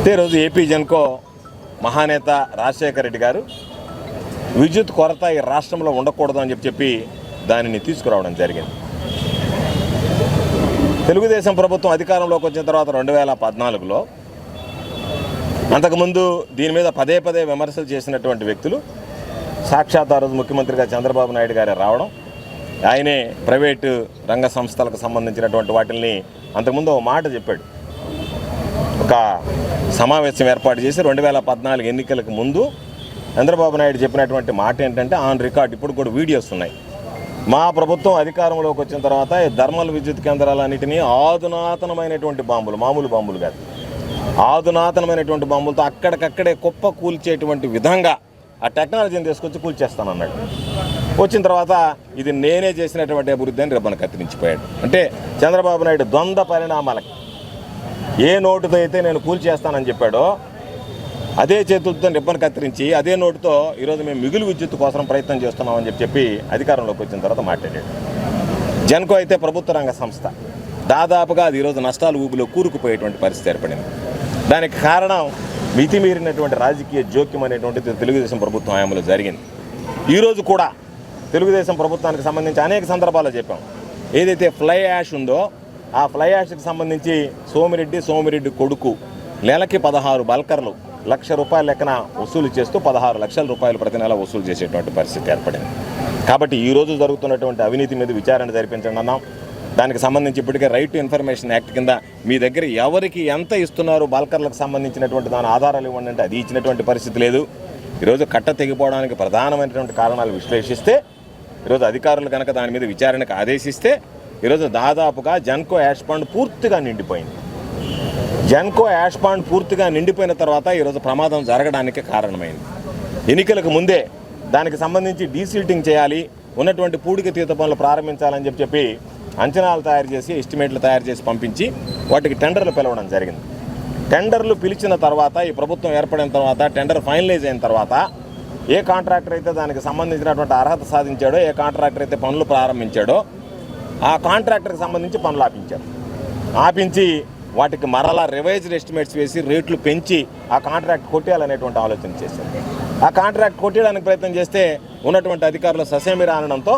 అయితే రోజు ఏపీ జన్కో మహానేత రాజశేఖర రెడ్డి గారు విద్యుత్ కొరత ఈ రాష్ట్రంలో ఉండకూడదు అని చెప్పి చెప్పి దానిని తీసుకురావడం జరిగింది. తెలుగుదేశం ప్రభుత్వం అధికారంలోకి వచ్చిన తర్వాత రెండు వేల పద్నాలుగులో అంతకుముందు దీని మీద పదే పదే విమర్శలు చేసినటువంటి వ్యక్తులు సాక్షాత్ ఆ రోజు ముఖ్యమంత్రిగా చంద్రబాబు నాయుడు గారే రావడం ఆయనే ప్రైవేటు రంగ సంస్థలకు సంబంధించినటువంటి వాటిని అంతకుముందు ఒక మాట చెప్పాడు. ఒక సమావేశం ఏర్పాటు చేసి రెండు వేల పద్నాలుగు ఎన్నికలకు ముందు చంద్రబాబు నాయుడు చెప్పినటువంటి మాట ఏంటంటే ఆన్ రికార్డ్ ఇప్పుడు కూడా వీడియోస్ ఉన్నాయి. మా ప్రభుత్వం అధికారంలోకి వచ్చిన తర్వాత ఈ థర్మల్ విద్యుత్ కేంద్రాలన్నింటినీ ఆధునాతనమైనటువంటి బాంబులు మామూలు బాంబులు కాదు. ఆధునాతనమైనటువంటి బాంబులతో అక్కడికక్కడే కుప్ప కూల్చేటువంటి విధంగా ఆ టెక్నాలజీని తీసుకొచ్చి కూల్చేస్తానన్నాడు. వచ్చిన తర్వాత ఇది నేనే చేసినటువంటి అభివృద్ధి అని రిబ్బన్ కత్తిరించిపోయాడు. అంటే చంద్రబాబు నాయుడు ద్వంద్వ పరిణామాలకి ఏ నోటుతో అయితే నేను కూల్చేస్తానని చెప్పాడో అదే చేతులతో రిబ్బన్ కత్తిరించి అదే నోటుతో ఈరోజు మేము మిగులు విద్యుత్ కోసం ప్రయత్నం చేస్తున్నామని చెప్పి చెప్పి అధికారంలోకి వచ్చిన తర్వాత మాట్లాడాడు. జన్కో అయితే ప్రభుత్వ రంగ సంస్థ. దాదాపుగా అది ఈరోజు నష్టాలు ఊబిలో కూరుకుపోయేటువంటి పరిస్థితి ఏర్పడింది. దానికి కారణం మితిమీరినటువంటి రాజకీయ జోక్యం అనేటువంటిది తెలుగుదేశం ప్రభుత్వం హయాంలో జరిగింది. ఈరోజు కూడా తెలుగుదేశం ప్రభుత్వానికి సంబంధించి అనేక సందర్భాల్లో చెప్పాం. ఏదైతే ఫ్లై యాష్ ఉందో ఆ ఫ్లై యాష్కి సంబంధించి సోమిరెడ్డి సోమిరెడ్డి కొడుకు నెలకి పదహారు బల్కర్లు లక్ష రూపాయల లెక్కన వసూలు చేస్తూ పదహారు లక్షల రూపాయలు ప్రతి నెల వసూలు చేసేటువంటి పరిస్థితి ఏర్పడింది. కాబట్టి ఈరోజు జరుగుతున్నటువంటి అవినీతి మీద విచారణ జరిపించండి అన్నాం. దానికి సంబంధించి ఇప్పటికే రైట్ టు ఇన్ఫర్మేషన్ యాక్ట్ కింద మీ దగ్గర ఎవరికి ఎంత ఇస్తున్నారు బాల్కర్లకు సంబంధించినటువంటి దాని ఆధారాలు ఇవ్వండి అంటే అది ఇచ్చినటువంటి పరిస్థితి లేదు. ఈరోజు కట్ట తెగిపోవడానికి ప్రధానమైనటువంటి కారణాలు విశ్లేషిస్తే ఈరోజు అధికారులు కనుక దాని మీద విచారణకు ఆదేశిస్తే ఈరోజు దాదాపుగా జన్కో యాష్ ఫండ్ పూర్తిగా నిండిపోయింది. జన్కో యాష్ పాండ్ పూర్తిగా నిండిపోయిన తర్వాత ఈరోజు ప్రమాదం జరగడానికి కారణమైంది. ఎన్నికలకు ముందే దానికి సంబంధించి డీసీల్టింగ్ చేయాలి ఉన్నటువంటి పూడిక తీత పనులు ప్రారంభించాలని చెప్పి చెప్పి అంచనాలు తయారు చేసి ఎస్టిమేట్లు తయారు చేసి పంపించి వాటికి టెండర్లు పిలవడం జరిగింది. టెండర్లు పిలిచిన తర్వాత ఈ ప్రభుత్వం ఏర్పడిన తర్వాత టెండర్ ఫైనలైజ్ అయిన తర్వాత ఏ కాంట్రాక్టర్ అయితే దానికి సంబంధించినటువంటి అర్హత సాధించాడో ఏ కాంట్రాక్టర్ అయితే పనులు ప్రారంభించాడో ఆ కాంట్రాక్టర్కి సంబంధించి పనులు ఆపించారు. ఆపించి వాటికి మరలా రివైజ్డ్ ఎస్టిమేట్స్ వేసి రేట్లు పెంచి ఆ కాంట్రాక్ట్ కొట్టేయాలనేటువంటి ఆలోచన చేశారు. ఆ కాంట్రాక్ట్ కొట్టేయడానికి ప్రయత్నం చేస్తే ఉన్నటువంటి అధికారులు ససేమిరా అనడంతో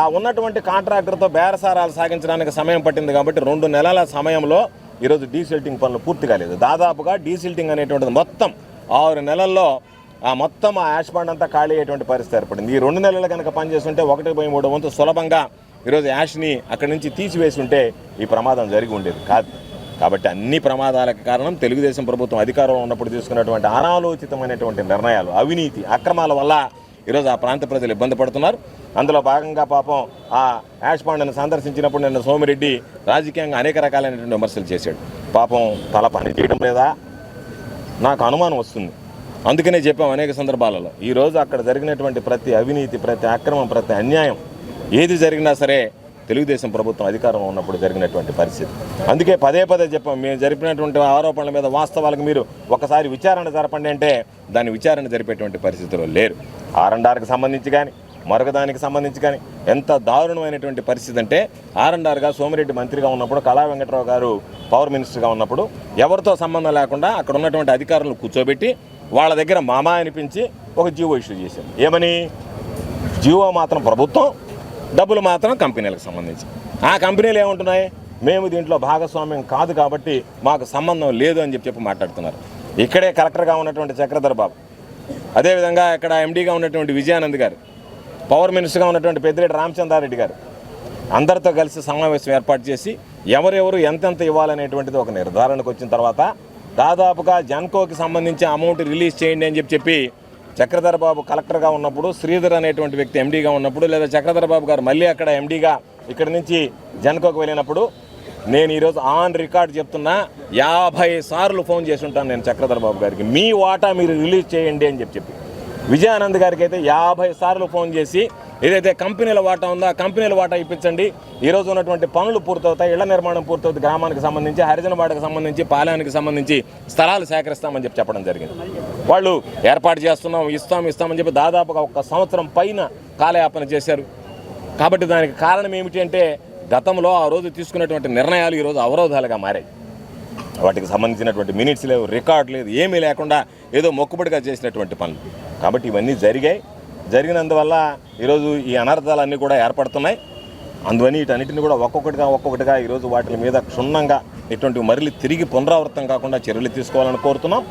ఆ ఉన్నటువంటి కాంట్రాక్టర్తో బేరసారాలు సాగించడానికి సమయం పట్టింది కాబట్టి రెండు నెలల సమయంలో ఈరోజు డీసిల్టింగ్ పనులు పూర్తి కాలేదు. దాదాపుగా డీసిల్టింగ్ అనేటువంటిది మొత్తం ఆరు నెలల్లో ఆ మొత్తం ఆ యాష్ బండ్ అంతా ఖాళీ అయ్యేటువంటి పరిస్థితి ఏర్పడింది. ఈ రెండు నెలలు కనుక పనిచేస్తుంటే ఒకటి పోయి మూడు వంతు సులభంగా ఈరోజు యాష్ని అక్కడి నుంచి తీసివేసి ఉంటే ఈ ప్రమాదం జరిగి ఉండేది కాదు. కాబట్టి అన్ని ప్రమాదాలకు కారణం తెలుగుదేశం ప్రభుత్వం అధికారంలో ఉన్నప్పుడు తీసుకున్నటువంటి అనాలోచితమైనటువంటి నిర్ణయాలు అవినీతి అక్రమాల వల్ల ఈరోజు ఆ ప్రాంత ప్రజలు ఇబ్బంది పడుతున్నారు. అందులో భాగంగా పాపం ఆ యాష్ పాండను సందర్శించినప్పుడు నిన్న సోమిరెడ్డి రాజకీయంగా అనేక రకాలైనటువంటి విమర్శలు చేశాడు. పాపం తల పని చేయడం లేదా? నాకు అనుమానం వస్తుంది. అందుకనే చెప్పాం అనేక సందర్భాలలో ఈరోజు అక్కడ జరిగినటువంటి ప్రతి అవినీతి ప్రతి అక్రమం ప్రతి అన్యాయం ఏది జరిగినా సరే తెలుగుదేశం ప్రభుత్వం అధికారంలో ఉన్నప్పుడు జరిగినటువంటి పరిస్థితి. అందుకే పదే పదే చెప్పాం మేము జరిపినటువంటి ఆరోపణల మీద వాస్తవాలకు మీరు ఒకసారి విచారణ జరపండి అంటే దాని విచారణ జరిపేటువంటి పరిస్థితిలో లేరు. ఆర్ఎండ్ఆర్కి సంబంధించి కానీ మరొకదానికి సంబంధించి కానీ ఎంత దారుణమైనటువంటి పరిస్థితి అంటే ఆర్ఎండ్ఆర్గా సోమిరెడ్డి మంత్రిగా ఉన్నప్పుడు కళా వెంకట్రావు గారు పవర్ మినిస్టర్గా ఉన్నప్పుడు ఎవరితో సంబంధం లేకుండా అక్కడ ఉన్నటువంటి అధికారులను కూర్చోబెట్టి వాళ్ళ దగ్గర మామా అనిపించి ఒక జీవో ఇష్యూ చేశారు. ఏమని? జీవో మాత్రం ప్రభుత్వం డబ్బులు మాత్రం కంపెనీలకు సంబంధించి. ఆ కంపెనీలు ఏముంటున్నాయి? మేము దీంట్లో భాగస్వామ్యం కాదు కాబట్టి మాకు సంబంధం లేదు అని చెప్పి చెప్పి మాట్లాడుతున్నారు. ఇక్కడే కలెక్టర్గా ఉన్నటువంటి చక్రధర్ బాబు. అదేవిధంగా ఇక్కడ ఎండీగా ఉన్నటువంటి విజయానంద్ గారు పవర్ మినిస్టర్గా ఉన్నటువంటి పెద్దిరెడ్డి రామచంద్రారెడ్డి గారు అందరితో కలిసి సమావేశం ఏర్పాటు చేసి ఎవరెవరు ఎంతెంత ఇవ్వాలనేటువంటిది ఒక నిర్ధారణకు వచ్చిన తర్వాత దాదాపుగా జన్కోకి సంబంధించి అమౌంట్ రిలీజ్ చేయండి అని చెప్పి చెప్పి చక్రధర్ బాబు కలెక్టర్గా ఉన్నప్పుడు శ్రీధర్ అనేటువంటి వ్యక్తి ఎండీగా ఉన్నప్పుడు లేదా చక్రధర్ బాబు గారు మళ్ళీ అక్కడ ఎండీగా ఇక్కడ నుంచి జనకోకు వెళ్ళినప్పుడు నేను ఈరోజు ఆన్ రికార్డ్ చెప్తున్నా యాభై సార్లు ఫోన్ చేసి ఉంటాను నేను చక్రధర్ బాబు గారికి. మీ వాటా మీరు రిలీజ్ చేయండి అని చెప్పి చెప్పి. విజయానంద్ గారికి అయితే యాభై సార్లు ఫోన్ చేసి ఏదైతే కంపెనీల వాటా ఉందో ఆ కంపెనీల వాటా ఇప్పించండి. ఈ రోజు ఉన్నటువంటి పనులు పూర్తవుతాయి. ఇళ్ళ నిర్మాణం పూర్తవుతుంది గ్రామానికి సంబంధించి హరిజనవాడకు సంబంధించి పాలయానికి సంబంధించి స్థలాలు సేకరిస్తామని చెప్పి చెప్పడం జరిగింది. వాళ్ళు ఏర్పాటు చేస్తున్నాం ఇస్తాం ఇస్తామని చెప్పి దాదాపుగా ఒక సంవత్సరం పైన కాలయాపన చేశారు. కాబట్టి దానికి కారణం ఏమిటి అంటే గతంలో ఆ రోజు తీసుకున్నటువంటి నిర్ణయాలు ఈరోజు అవరోధాలుగా మారాయి. వాటికి సంబంధించినటువంటి మినిట్స్ లేవు రికార్డ్ లేదు ఏమీ లేకుండా ఏదో మొక్కుబడిగా చేసినటువంటి పనులు. కాబట్టి ఇవన్నీ జరిగాయి. జరిగినందువల్ల ఈరోజు ఈ అనర్థాలన్నీ కూడా ఏర్పడుతున్నాయి. అందువని వీటన్నిటిని కూడా ఒక్కొక్కటిగా ఒక్కొక్కటిగా ఈరోజు వాటి మీద క్షుణ్ణంగా ఇటువంటి మరలి తిరిగి పునరావృతం కాకుండా చర్యలు తీసుకోవాలని కోరుతున్నాం.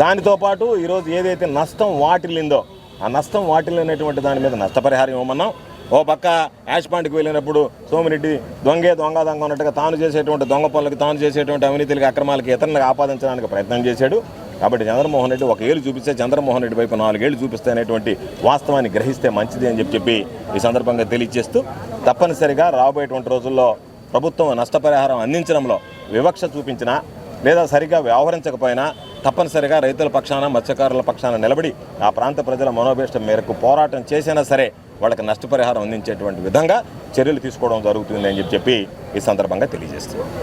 దానితో పాటు ఈరోజు ఏదైతే నష్టం వాటిల్లిందో ఆ నష్టం వాటిల్లినటువంటి దాని మీద నష్టపరిహారం ఇవ్వమన్నాం. ఓ పక్క యాష్ పాయింట్కి వెళ్ళినప్పుడు సోమిరెడ్డి దొంగే దొంగ దొంగ ఉన్నట్టుగా తాను చేసేటువంటి దొంగ పనులకు తాను చేసేటువంటి అవినీతికి అక్రమాలకి ఇతరులకు ఆపాదించడానికి ప్రయత్నం చేశాడు. కాబట్టి చంద్రమోహన్ రెడ్డి ఒక ఏళ్ళు చూపిస్తే చంద్రమోహన్ రెడ్డి వైపు నాలుగేళ్ళు చూపిస్తే అనేటువంటి వాస్తవాన్ని గ్రహిస్తే మంచిది అని చెప్పి చెప్పి ఈ సందర్భంగా తెలియజేస్తూ తప్పనిసరిగా రాబోయేటువంటి రోజుల్లో ప్రభుత్వం నష్టపరిహారం అందించడంలో వివక్ష చూపించినా లేదా సరిగా వ్యవహరించకపోయినా తప్పనిసరిగా రైతుల పక్షాన మత్స్యకారుల పక్షాన నిలబడి ఆ ప్రాంత ప్రజల మనోభీష్టం మేరకు పోరాటం చేసినా సరే వాళ్ళకి నష్టపరిహారం అందించేటువంటి విధంగా చర్యలు తీసుకోవడం జరుగుతుంది అని చెప్పి చెప్పి ఈ సందర్భంగా తెలియజేస్తున్నాం.